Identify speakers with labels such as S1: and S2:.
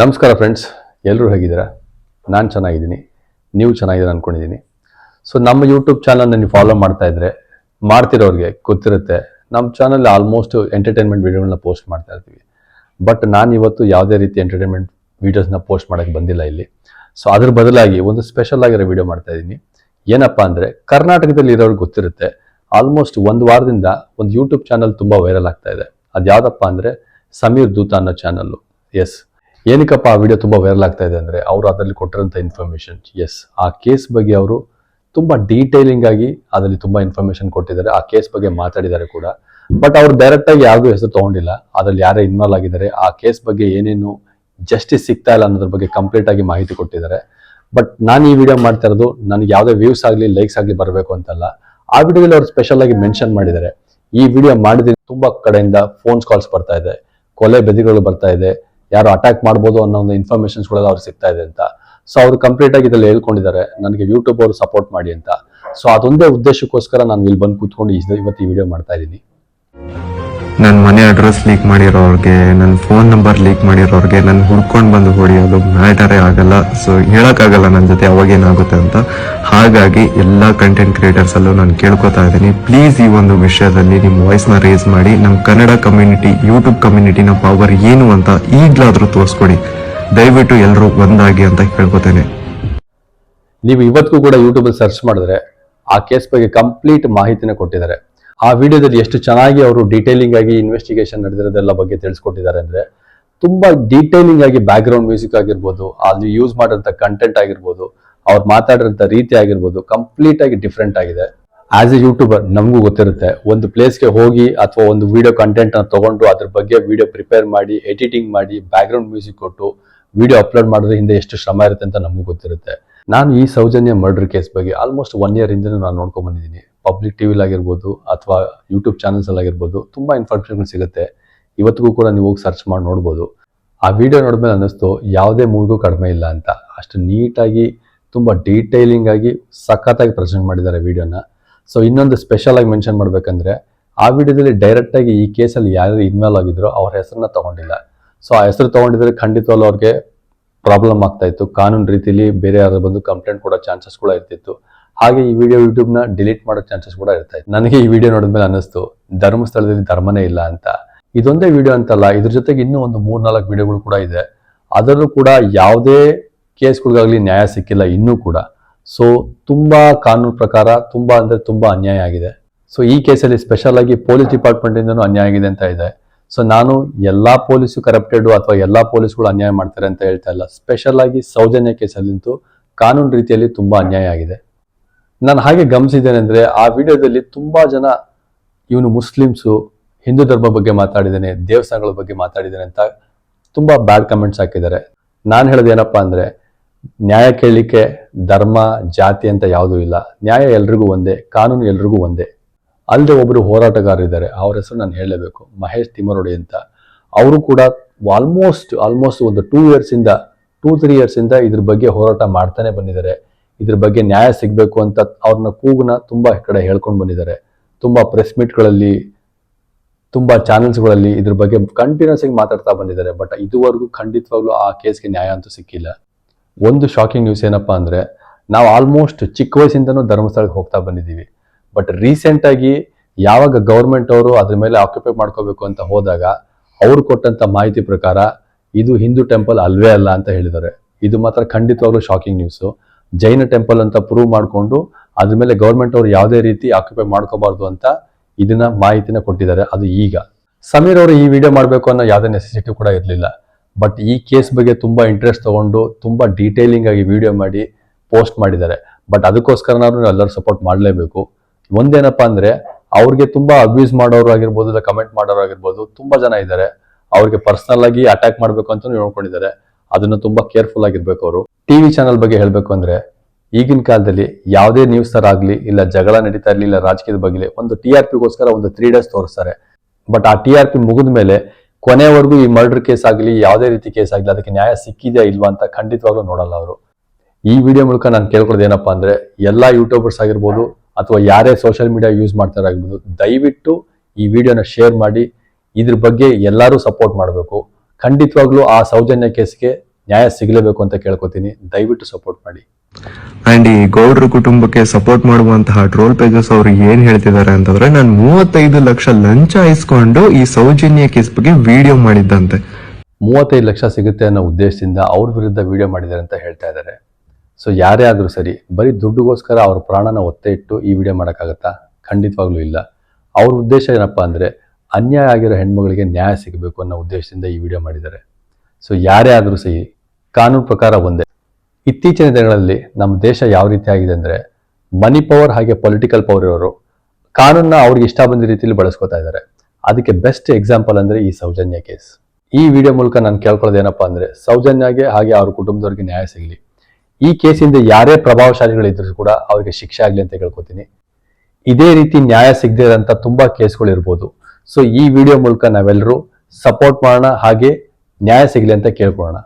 S1: ನಮಸ್ಕಾರ ಫ್ರೆಂಡ್ಸ್ ಎಲ್ಲರೂ ಹೇಗಿದ್ದೀರಾ? ನಾನು ಚೆನ್ನಾಗಿದ್ದೀನಿ. ನೀವು ಚೆನ್ನಾಗಿದ್ದೀರಾ ಅಂದ್ಕೊಂಡಿದ್ದೀನಿ ಸೊ ನಮ್ಮ ಯೂಟ್ಯೂಬ್ ಚಾನಲ್ನ ನೀವು ಫಾಲೋ ಮಾಡ್ತಾ ಇದ್ರೆ ಮಾಡ್ತಿರೋರಿಗೆ ಗೊತ್ತಿರುತ್ತೆ, ನಮ್ಮ ಚಾನಲ್ ಆಲ್ಮೋಸ್ಟ್ ಎಂಟರ್ಟೈನ್ಮೆಂಟ್ ವೀಡಿಯೋಗಳನ್ನ ಪೋಸ್ಟ್ ಮಾಡ್ತಾ ಇರ್ತೀವಿ. ಬಟ್ ನಾನು ಇವತ್ತು ಯಾವುದೇ ರೀತಿ ಎಂಟರ್ಟೈನ್ಮೆಂಟ್ ವೀಡಿಯೋಸ್ನ ಪೋಸ್ಟ್ ಮಾಡೋಕ್ಕೆ ಬಂದಿಲ್ಲ ಇಲ್ಲಿ. ಸೊ ಅದ್ರ ಬದಲಾಗಿ ಒಂದು ಸ್ಪೆಷಲ್ ಆಗಿರೋ ವೀಡಿಯೋ ಮಾಡ್ತಾ ಇದ್ದೀನಿ. ಏನಪ್ಪ ಅಂದರೆ, ಕರ್ನಾಟಕದಲ್ಲಿ ಇರೋರಿಗೆ ಗೊತ್ತಿರುತ್ತೆ ಆಲ್ಮೋಸ್ಟ್ ಒಂದು ವಾರದಿಂದ ಒಂದು ಯೂಟ್ಯೂಬ್ ಚಾನಲ್ ತುಂಬ ವೈರಲ್ ಆಗ್ತಾ ಇದೆ. ಅದು ಯಾವುದಪ್ಪ ಅಂದರೆ ಸಮೀರ್ ದೂತ ಅನ್ನೋ ಚಾನಲ್ಲು ಎಸ್ ಏನಕ್ಕಪ್ಪ ಆ ವಿಡಿಯೋ ತುಂಬ ವೈರಲ್ ಆಗ್ತಾ ಇದೆ ಅಂದರೆ ಅವರು ಅದರಲ್ಲಿ ಕೊಟ್ಟಿರೋಂಥ ಇನ್ಫಾರ್ಮೇಷನ್ ಎಸ್ ಆ ಕೇಸ್ ಬಗ್ಗೆ ಅವರು ತುಂಬ ಡೀಟೇಲಿಂಗ್ ಆಗಿ ಅದರಲ್ಲಿ ತುಂಬ ಇನ್ಫಾರ್ಮೇಷನ್ ಕೊಟ್ಟಿದ್ದಾರೆ. ಆ ಕೇಸ್ ಬಗ್ಗೆ ಮಾತಾಡಿದ್ದಾರೆ ಕೂಡ. ಬಟ್ ಅವರು ಡೈರೆಕ್ಟಾಗಿ ಯಾರಿಗೂ ಹೆಸರು ತಗೊಂಡಿಲ್ಲ. ಅದರಲ್ಲಿ ಯಾರೇ ಇನ್ವಾಲ್ವ್ ಆಗಿದ್ದಾರೆ, ಆ ಕೇಸ್ ಬಗ್ಗೆ ಏನೇನು ಜಸ್ಟಿಸ್ ಸಿಗ್ತಾ ಇಲ್ಲ ಅನ್ನೋದ್ರ ಬಗ್ಗೆ ಕಂಪ್ಲೀಟ್ ಆಗಿ ಮಾಹಿತಿ ಕೊಟ್ಟಿದ್ದಾರೆ. ಬಟ್ ನಾನು ಈ ವಿಡಿಯೋ ಮಾಡ್ತಾ ಇರೋದು ನನಗೆ ಯಾವುದೇ ವ್ಯೂಸ್ ಆಗಲಿ ಲೈಕ್ಸ್ ಆಗಲಿ ಬರಬೇಕು ಅಂತಲ್ಲ. ಆ ವಿಡಿಯೋದಲ್ಲಿ ಅವರು ಸ್ಪೆಷಲ್ ಆಗಿ ಮೆನ್ಷನ್ ಮಾಡಿದ್ದಾರೆ. ಈ ವಿಡಿಯೋ ಮಾಡಿದ್ರೆ ತುಂಬಾ ಕಡೆಯಿಂದ ಫೋನ್ಸ್ ಕಾಲ್ಸ್ ಬರ್ತಾ ಇದೆ. ಕೊಲೆ ಬೆದಿಗಳು ಬರ್ತಾ ಇದೆ. ಯಾರು ಅಟ್ಯಾಕ್ ಮಾಡ್ಬೋದು ಅನ್ನೋ ಒಂದು ಇನ್ಫಾರ್ಮೇಶನ್ಸ್ಗಳೆಲ್ಲ ಅವ್ರಿಗೆ ಸಿಗ್ತಾ ಇದೆ ಅಂತ. ಸೊ ಅವರು ಕಂಪ್ಲೀಟ್ ಆಗಿ ಇದ್ರಲ್ಲಿ ಹೇಳ್ಕೊಂಡಿದ್ದಾರೆ, ನನಗೆ ಯೂಟ್ಯೂಬ್ ಅವರು ಸಪೋರ್ಟ್ ಮಾಡಿ ಅಂತ. ಸೊ ಅದೊಂದೇ ಉದ್ದೇಶಕ್ಕೋಸ್ಕರ ನಾನು ಇಲ್ಲಿ ಬಂದು ಕೂತ್ಕೊಂಡು ಇವತ್ತು ಈ ವಿಡಿಯೋ ಮಾಡ್ತಾ ಇದ್ದೀನಿ
S2: ನನ್ನ ಮನೆ ಅಡ್ರೆಸ್ ಲೀಕ್ ಮಾಡಿರೋರ್ಗೆ ನನ್ನ ಫೋನ್ ನಂಬರ್ ಲೀಕ್ ಮಾಡಿರೋರ್ಗೆ ನನ್ನ ಹುಡ್ಕೊಂಡು ಬಂದು ಹೊಡೆಯೋದು ಮ್ಯಾಟರೇ ಆಗಲ್ಲ. ಸೊ ಹೇಳೋಕ್ಕಾಗಲ್ಲ ನನ್ನ ಜೊತೆ ಅವಾಗೇನಾಗುತ್ತೆ ಅಂತ. ಹಾಗಾಗಿ ಎಲ್ಲ ಕಂಟೆಂಟ್ ಕ್ರಿಯೇಟರ್ಸ್ ಅಲ್ಲೂ ನಾನು ಕೇಳ್ಕೊತಾ ಇದ್ದೀನಿ. ಪ್ಲೀಸ್ ಈ ಒಂದು ವಿಷಯದಲ್ಲಿ ನಿಮ್ಮ ವಾಯ್ಸ್ನ ರೇಸ್ ಮಾಡಿ. ನಮ್ಮ ಕನ್ನಡ ಕಮ್ಯುನಿಟಿ ಯೂಟ್ಯೂಬ್ ಕಮ್ಯುನಿಟಿನ ಪವರ್ ಏನು ಅಂತ ಈಗಲಾದರೂ ತೋರಿಸ್ಕೊಡಿ. ದಯವಿಟ್ಟು ಎಲ್ಲರೂ ಒಂದಾಗಿ ಅಂತ ಕೇಳ್ಕೊತೇನೆ
S1: ನೀವು ಇವತ್ತಿಗೂ ಕೂಡ ಯೂಟ್ಯೂಬಲ್ಲಿ ಸರ್ಚ್ ಮಾಡಿದ್ರೆ ಆ ಕೇಸ್ ಬಗ್ಗೆ ಕಂಪ್ಲೀಟ್ ಮಾಹಿತಿನ ಕೊಟ್ಟಿದ್ದಾರೆ. ಆ ವಿಡಿಯೋದಲ್ಲಿ ಎಷ್ಟು ಚೆನ್ನಾಗಿ ಅವರು ಡೀಟೇಲಿಂಗ್ ಆಗಿ ಇನ್ವೆಸ್ಟಿಗೇಷನ್ ನಡೆದಿರೋದೆಲ್ಲ ಬಗ್ಗೆ ತಿಳಿಸ್ಕೊಟ್ಟಿದ್ದಾರೆ ಅಂದ್ರೆ ತುಂಬಾ ಡೀಟೇಲಿಂಗ್ ಆಗಿ ಬ್ಯಾಕ್ಗ್ರೌಂಡ್ ಮ್ಯೂಸಿಕ್ ಆಗಿರ್ಬೋದು, ಅಲ್ಲಿ ಯೂಸ್ ಮಾಡಿರೋಂಥ ಕಂಟೆಂಟ್ ಆಗಿರ್ಬೋದು, ಅವ್ರು ಮಾತಾಡಿರೋಂಥ ರೀತಿ ಆಗಿರ್ಬೋದು ಕಂಪ್ಲೀಟ್ ಆಗಿ ಡಿಫ್ರೆಂಟ್ ಆಗಿದೆ. ಆಸ್ ಎ ಯೂಟ್ಯೂಬರ್ ನಮಗೂ ಗೊತ್ತಿರುತ್ತೆ, ಒಂದು ಪ್ಲೇಸ್ಗೆ ಹೋಗಿ ಅಥವಾ ಒಂದು ವಿಡಿಯೋ ಕಂಟೆಂಟ್ ಅನ್ನು ತಗೊಂಡು ಅದ್ರ ಬಗ್ಗೆ ವಿಡಿಯೋ ಪ್ರಿಪೇರ್ ಮಾಡಿ ಎಡಿಟಿಂಗ್ ಮಾಡಿ ಬ್ಯಾಕ್ಗ್ರೌಂಡ್ ಮ್ಯೂಸಿಕ್ ಕೊಟ್ಟು ವಿಡಿಯೋ ಅಪ್ಲೋಡ್ ಮಾಡೋದ್ರ ಹಿಂದೆ ಎಷ್ಟು ಶ್ರಮ ಇರುತ್ತೆ ಅಂತ ನಮಗೂ ಗೊತ್ತಿರುತ್ತೆ. ನಾನು ಈ ಸೌಜನ್ಯ ಮರ್ಡರ್ ಕೇಸ್ ಬಗ್ಗೆ ಆಲ್ಮೋಸ್ಟ್ ಒನ್ ಇಯರ್ ಹಿಂದೆ ನಾನು ನೋಡ್ಕೊಂಡ್ ಬಂದಿದ್ದೀನಿ. ಪಬ್ಲಿಕ್ ಟಿವಿಲಿ ಆಗಿರ್ಬೋದು ಅಥವಾ ಯೂಟ್ಯೂಬ್ ಚಾನಲ್ಸ್ ಅಲ್ಲಿ ಆಗಿರ್ಬೋದು ತುಂಬಾ ಇನ್ಫಾರ್ಮೇಷನ್ ಸಿಗುತ್ತೆ. ಇವತ್ತಿಗೂ ಕೂಡ ನೀವು ಹೋಗಿ ಸರ್ಚ್ ಮಾಡಿ ನೋಡ್ಬೋದು. ಆ ವಿಡಿಯೋ ನೋಡಿದ್ಮೇಲೆ ಅನ್ನಿಸ್ತು, ಯಾವುದೇ ಮೂವಿಗೂ ಕಡಿಮೆ ಇಲ್ಲ ಅಂತ. ಅಷ್ಟು ನೀಟಾಗಿ, ತುಂಬ ಡೀಟೈಲಿಂಗ್ ಆಗಿ, ಸಖತ್ತಾಗಿ ಪ್ರೆಸೆಂಟ್ ಮಾಡಿದ್ದಾರೆ ವಿಡಿಯೋನ ಸೊ ಇನ್ನೊಂದು ಸ್ಪೆಷಲ್ ಆಗಿ ಮೆನ್ಷನ್ ಮಾಡಬೇಕಂದ್ರೆ, ಆ ವಿಡಿಯೋದಲ್ಲಿ ಡೈರೆಕ್ಟ್ ಆಗಿ ಈ ಕೇಸಲ್ಲಿ ಯಾರು ಇನ್ವಾಲ್ವ್ ಆಗಿದ್ರು ಅವ್ರ ಹೆಸರನ್ನ ತಗೊಂಡಿಲ್ಲ. ಸೊ ಆ ಹೆಸರು ತಗೊಂಡಿದ್ರೆ ಖಂಡಿತವಾಗ್ಲೂ ಅವ್ರಿಗೆ ಪ್ರಾಬ್ಲಮ್ ಆಗ್ತಾ ಇತ್ತು. ಕಾನೂನು ರೀತಿಲಿ ಬೇರೆ ಯಾರು ಬಂದು ಕಂಪ್ಲೇಂಟ್ ಕೊಡೋ ಚಾನ್ಸಸ್ ಕೂಡ ಇರ್ತಿತ್ತು. ಹಾಗೆ ಈ ವಿಡಿಯೋ ಯೂಟ್ಯೂಬ್ನ ಡಿಲೀಟ್ ಮಾಡೋ ಚಾನ್ಸಸ್ ಕೂಡ ಇರ್ತಾ ಇತ್ತು. ನನಗೆ ಈ ವಿಡಿಯೋ ನೋಡಿದ್ಮೇಲೆ ಅನ್ನಿಸ್ತು, ಧರ್ಮಸ್ಥಳದಲ್ಲಿ ಧರ್ಮನೇ ಇಲ್ಲ ಅಂತ. ಇದೊಂದೇ ವಿಡಿಯೋ ಅಂತಲ್ಲ, ಇದ್ರ ಜೊತೆಗೆ ಇನ್ನೂ ಒಂದು ಮೂರ್ನಾಲ್ಕು ವಿಡಿಯೋಗಳು ಕೂಡ ಇದೆ. ಅದರಲ್ಲೂ ಕೂಡ ಯಾವುದೇ ಕೇಸ್ಗಳಿಗಾಗಲಿ ನ್ಯಾಯ ಸಿಕ್ಕಿಲ್ಲ ಇನ್ನೂ ಕೂಡ. ಸೊ ತುಂಬಾ ಕಾನೂನು ಪ್ರಕಾರ ತುಂಬಾ ಅಂದ್ರೆ ತುಂಬಾ ಅನ್ಯಾಯ ಆಗಿದೆ. ಸೊ ಈ ಕೇಸಲ್ಲಿ ಸ್ಪೆಷಲ್ ಆಗಿ ಪೊಲೀಸ್ ಡಿಪಾರ್ಟ್ಮೆಂಟ್ ಇಂದನೂ ಅನ್ಯಾಯ ಆಗಿದೆ ಅಂತ ಇದೆ. ಸೊ ನಾನು ಎಲ್ಲಾ ಪೊಲೀಸು ಕರಪ್ಟೆಡು ಅಥವಾ ಎಲ್ಲಾ ಪೊಲೀಸ್ಗಳು ಅನ್ಯಾಯ ಮಾಡ್ತಾರೆ ಅಂತ ಹೇಳ್ತಾ ಇಲ್ಲ. ಸ್ಪೆಷಲ್ ಆಗಿ ಸೌಜನ್ಯ ಕೇಸಲ್ಲಂತೂ ಕಾನೂನು ರೀತಿಯಲ್ಲಿ ತುಂಬಾ ಅನ್ಯಾಯ ಆಗಿದೆ. ನಾನು ಹಾಗೆ ಗಮನಿಸಿದ್ದೇನೆ ಅಂದ್ರೆ ಆ ವಿಡಿಯೋದಲ್ಲಿ ತುಂಬಾ ಜನ ಇವನು ಮುಸ್ಲಿಮ್ಸು, ಹಿಂದೂ ಧರ್ಮ ಬಗ್ಗೆ ಮಾತಾಡಿದ್ದಾನೆ, ದೇವಸ್ಥಾನಗಳ ಬಗ್ಗೆ ಮಾತಾಡಿದ್ದಾನೆ ಅಂತ ತುಂಬಾ ಬ್ಯಾಡ್ ಕಮೆಂಟ್ಸ್ ಹಾಕಿದ್ದಾರೆ. ನಾನು ಹೇಳೋದು ಏನಪ್ಪಾ ಅಂದ್ರೆ, ನ್ಯಾಯ ಕೇಳಲಿಕ್ಕೆ ಧರ್ಮ, ಜಾತಿ ಅಂತ ಯಾವುದೂ ಇಲ್ಲ. ನ್ಯಾಯ ಎಲ್ರಿಗೂ ಒಂದೇ, ಕಾನೂನು ಎಲ್ರಿಗೂ ಒಂದೇ. ಅಲ್ಲದೆ ಒಬ್ಬರು ಹೋರಾಟಗಾರರಿದ್ದಾರೆ. ಅವ್ರ ಹೆಸರು ನಾನು ಹೇಳಲೇಬೇಕು. ಮಹೇಶ್ ತಿಮರೋಡಿ ಅಂತ. ಅವರು ಕೂಡ ಆಲ್ಮೋಸ್ಟ್ ಆಲ್ಮೋಸ್ಟ್ ಒಂದು ಟೂ ಇಂದ ಟೂ ತ್ರೀ ಇಂದ ಇದ್ರ ಬಗ್ಗೆ ಹೋರಾಟ ಮಾಡ್ತಾನೆ ಬಂದಿದ್ದಾರೆ. ಇದ್ರ ಬಗ್ಗೆ ನ್ಯಾಯ ಸಿಗಬೇಕು ಅಂತ ಅವ್ರನ್ನ ಕೂಗನ್ನ ತುಂಬಾ ಕಡೆ ಹೇಳ್ಕೊಂಡು ಬಂದಿದ್ದಾರೆ. ತುಂಬಾ ಪ್ರೆಸ್ ಮೀಟ್ಗಳಲ್ಲಿ ತುಂಬಾ ಚಾನೆಲ್ಸ್ಗಳಲ್ಲಿ ಇದ್ರ ಬಗ್ಗೆ ಕಂಟಿನ್ಯೂಸ್ ಆಗಿ ಮಾತಾಡ್ತಾ ಬಂದಿದ್ದಾರೆ. ಬಟ್ ಇದುವರೆಗೂ ಖಂಡಿತವಾಗ್ಲೂ ಆ ಕೇಸ್ಗೆ ನ್ಯಾಯ ಅಂತೂ ಸಿಕ್ಕಿಲ್ಲ. ಒಂದು ಶಾಕಿಂಗ್ ನ್ಯೂಸ್ ಏನಪ್ಪಾ ಅಂದ್ರೆ, ನಾವು ಆಲ್ಮೋಸ್ಟ್ ಚಿಕ್ಕ ವಯಸ್ಸಿಂದನೂ ಧರ್ಮಸ್ಥಳಕ್ಕೆ ಹೋಗ್ತಾ ಬಂದಿದ್ದೀವಿ. ಬಟ್ ರೀಸೆಂಟ್ ಆಗಿ ಯಾವಾಗ ಗೌರ್ಮೆಂಟ್ ಅವರು ಅದ್ರ ಮೇಲೆ ಆಕ್ಯುಪೈ ಮಾಡ್ಕೋಬೇಕು ಅಂತ ಹೋದಾಗ ಅವ್ರು ಕೊಟ್ಟಂತ ಮಾಹಿತಿ ಪ್ರಕಾರ ಇದು ಹಿಂದೂ ಟೆಂಪಲ್ ಅಲ್ವೇ ಅಲ್ಲ ಅಂತ ಹೇಳಿದ್ದಾರೆ. ಇದು ಮಾತ್ರ ಖಂಡಿತವಾಗ್ಲೂ ಶಾಕಿಂಗ್ ನ್ಯೂಸ್ ಜೈನ ಟೆಂಪಲ್ ಅಂತ ಪ್ರೂವ್ ಮಾಡಿಕೊಂಡು ಅದ್ರ ಮೇಲೆ ಗೌರ್ಮೆಂಟ್ ಅವರು ಯಾವುದೇ ರೀತಿ ಆಕ್ಯುಪೈ ಮಾಡ್ಕೋಬಾರ್ದು ಅಂತ ಇದನ್ನ ಮಾಹಿತಿನ ಕೊಟ್ಟಿದ್ದಾರೆ. ಅದು ಈಗ. ಸಮೀರ್ ಅವರು ಈ ವಿಡಿಯೋ ಮಾಡಬೇಕು ಅನ್ನೋ ಯಾವುದೇ ನೆಸೆಸಿಟಿ ಕೂಡ ಇರಲಿಲ್ಲ. ಬಟ್ ಈ ಕೇಸ್ ಬಗ್ಗೆ ತುಂಬಾ ಇಂಟ್ರೆಸ್ಟ್ ತಗೊಂಡು ತುಂಬಾ ಡೀಟೇಲಿಂಗ್ ಆಗಿ ವಿಡಿಯೋ ಮಾಡಿ ಪೋಸ್ಟ್ ಮಾಡಿದ್ದಾರೆ. ಬಟ್ ಅದಕ್ಕೋಸ್ಕರನಾದ್ರೂ ಎಲ್ಲರೂ ಸಪೋರ್ಟ್ ಮಾಡಲೇಬೇಕು. ಒಂದೇನಪ್ಪಾ ಅಂದ್ರೆ ಅವ್ರಿಗೆ ತುಂಬಾ ಅಬ್ಯೂಸ್ ಮಾಡೋರು ಆಗಿರ್ಬೋದು, ಇಲ್ಲ ಕಮೆಂಟ್ ಮಾಡೋರು ಆಗಿರ್ಬೋದು, ತುಂಬಾ ಜನ ಇದ್ದಾರೆ. ಅವ್ರಿಗೆ ಪರ್ಸನಲ್ ಆಗಿ ಅಟ್ಯಾಕ್ ಮಾಡ್ಬೇಕು ಅಂತ ನೋಡ್ಕೊಂಡಿದ್ದಾರೆ ಅದನ್ನ ತುಂಬಾ ಕೇರ್ಫುಲ್ ಆಗಿರ್ಬೇಕು ಅವರು. ಟಿವಿ ಚಾನಲ್ ಬಗ್ಗೆ ಹೇಳ್ಬೇಕು ಅಂದ್ರೆ, ಈಗಿನ ಕಾಲದಲ್ಲಿ ಯಾವುದೇ ನ್ಯೂಸ್ ತರ ಆಗ್ಲಿ, ಇಲ್ಲ ಜಗಳ ನಡೀತಾ ಇರ್ಲಿ, ಇಲ್ಲ ರಾಜಕೀಯದ ಬಗ್ಗೆ ಒಂದು ಟಿ ಆರ್ ಪಿಗೋಸ್ಕರ ಒಂದು ತ್ರೀ ಡೇಸ್ ತೋರಿಸ್ತಾರೆ. ಬಟ್ ಆ ಟಿ ಆರ್ ಪಿ ಮುಗಿದ ಮೇಲೆ ಕೊನೆವರೆಗೂ ಈ ಮರ್ಡರ್ ಕೇಸ್ ಆಗಲಿ, ಯಾವುದೇ ರೀತಿ ಕೇಸ್ ಆಗಲಿ, ಅದಕ್ಕೆ ನ್ಯಾಯ ಸಿಕ್ಕಿದೆಯಾ ಇಲ್ವಾ ಅಂತ ಖಂಡಿತವಾಗ್ಲೂ ನೋಡಲ್ಲ ಅವರು. ಈ ವಿಡಿಯೋ ಮೂಲಕ ನಾನು ಕೇಳ್ಕೊಳ್ಳೋದು ಏನಪ್ಪಾ ಅಂದ್ರೆ, ಎಲ್ಲಾ ಯೂಟ್ಯೂಬರ್ಸ್ ಆಗಿರ್ಬೋದು ಅಥವಾ ಯಾರೇ ಸೋಷಿಯಲ್ ಮೀಡಿಯಾ ಯೂಸ್ ಮಾಡ್ತಾರಾಗಿರ್ಬೋದು ದಯವಿಟ್ಟು ಈ ವಿಡಿಯೋನ ಶೇರ್ ಮಾಡಿ ಇದ್ರ ಬಗ್ಗೆ ಎಲ್ಲರೂ ಸಪೋರ್ಟ್ ಮಾಡಬೇಕು. ಖಂಡಿತವಾಗ್ಲೂ ಆ ಸೌಜನ್ಯ ಕೇಸ್ಗೆ ನ್ಯಾಯ ಸಿಗಲೇಬೇಕು ಅಂತ ಕೇಳ್ಕೊತೀನಿ. ದಯವಿಟ್ಟು ಸಪೋರ್ಟ್ ಮಾಡಿ.
S2: ಅಂಡ್ ಈ ಗೌಡ್ರ ಕುಟುಂಬಕ್ಕೆ ಸಪೋರ್ಟ್ ಮಾಡುವಂತಹ ಟ್ರೋಲ್ ಪೇಜಸ್ ಅವರು ಏನ್ ಹೇಳ್ತಿದ್ದಾರೆ ಅಂತಂದ್ರೆ ನಾನು ಮೂವತ್ತೈದು ಲಕ್ಷ ಲಂಚ ಇಸ್ಕೊಂಡು ಈ ಸೌಜನ್ಯ ಕೇಸ್ ಬಗ್ಗೆ ವಿಡಿಯೋ ಮಾಡಿದ್ದಂತೆ.
S1: ಮೂವತ್ತೈದು ಲಕ್ಷ ಸಿಗುತ್ತೆ ಅನ್ನೋ ಉದ್ದೇಶದಿಂದ ಅವ್ರ ವಿರುದ್ಧ ವಿಡಿಯೋ ಮಾಡಿದ್ದಾರೆ ಅಂತ ಹೇಳ್ತಾ ಇದ್ದಾರೆ. ಸೊ ಯಾರೇ ಆದರೂ ಸರಿ, ಬರೀ ದುಡ್ಡುಗೋಸ್ಕರ ಅವ್ರ ಪ್ರಾಣನ ಒತ್ತೆ ಇಟ್ಟು ಈ ವಿಡಿಯೋ ಮಾಡೋಕ್ಕಾಗತ್ತಾ? ಖಂಡಿತವಾಗ್ಲೂ ಇಲ್ಲ. ಅವ್ರ ಉದ್ದೇಶ ಏನಪ್ಪ ಅಂದರೆ, ಅನ್ಯಾಯ ಆಗಿರೋ ಹೆಣ್ಮಗಳಿಗೆ ನ್ಯಾಯ ಸಿಗಬೇಕು ಅನ್ನೋ ಉದ್ದೇಶದಿಂದ ಈ ವಿಡಿಯೋ ಮಾಡಿದ್ದಾರೆ. ಸೊ ಯಾರೇ ಆದರೂ ಸರಿ, ಕಾನೂನು ಪ್ರಕಾರ ಒಂದೇ. ಇತ್ತೀಚಿನ ದಿನಗಳಲ್ಲಿ ನಮ್ಮ ದೇಶ ಯಾವ ರೀತಿ ಆಗಿದೆ ಅಂದರೆ ಮನಿ ಪವರ್ ಹಾಗೆ ಪೊಲಿಟಿಕಲ್ ಪವರ್ ಇರೋರು, ಕಾನೂನನ್ನ ಅವ್ರಿಗೆ ಇಷ್ಟ ಬಂದ ರೀತಿಯಲ್ಲಿ ಬಳಸ್ಕೊತಾ ಇದ್ದಾರೆ. ಅದಕ್ಕೆ ಬೆಸ್ಟ್ ಎಕ್ಸಾಂಪಲ್ ಅಂದ್ರೆ ಈ ಸೌಜನ್ಯ ಕೇಸ್ ಈ ವಿಡಿಯೋ ಮೂಲಕ ನಾನು ಕೇಳ್ಕೊಳ್ಳೋದು ಏನಪ್ಪಾ ಅಂದ್ರೆ, ಸೌಜನ್ಯಗೆ ಹಾಗೆ ಅವ್ರ ಕುಟುಂಬದವ್ರಿಗೆ ನ್ಯಾಯ ಸಿಗಲಿ. ಈ ಕೇಸಿಂದ ಯಾರೇ ಪ್ರಭಾವಶಾಲಿಗಳಿದ್ರು ಕೂಡ ಅವರಿಗೆ ಶಿಕ್ಷೆ ಆಗಲಿ ಅಂತ ಹೇಳ್ಕೊತೀನಿ. ಇದೇ ರೀತಿ ನ್ಯಾಯ ಸಿಗದೇ ಇರೋಂಥ ತುಂಬಾ ಕೇಸ್ಗಳು ಇರ್ಬೋದು ಸೊ ಈ ವಿಡಿಯೋ ಮೂಲಕ ನಾವೆಲ್ಲರೂ ಸಪೋರ್ಟ್ ಮಾಡೋಣ, ಹಾಗೆ ನ್ಯಾಯ ಸಿಗಲಿ ಅಂತ ಕೇಳ್ಕೊಳ್ಳೋಣ.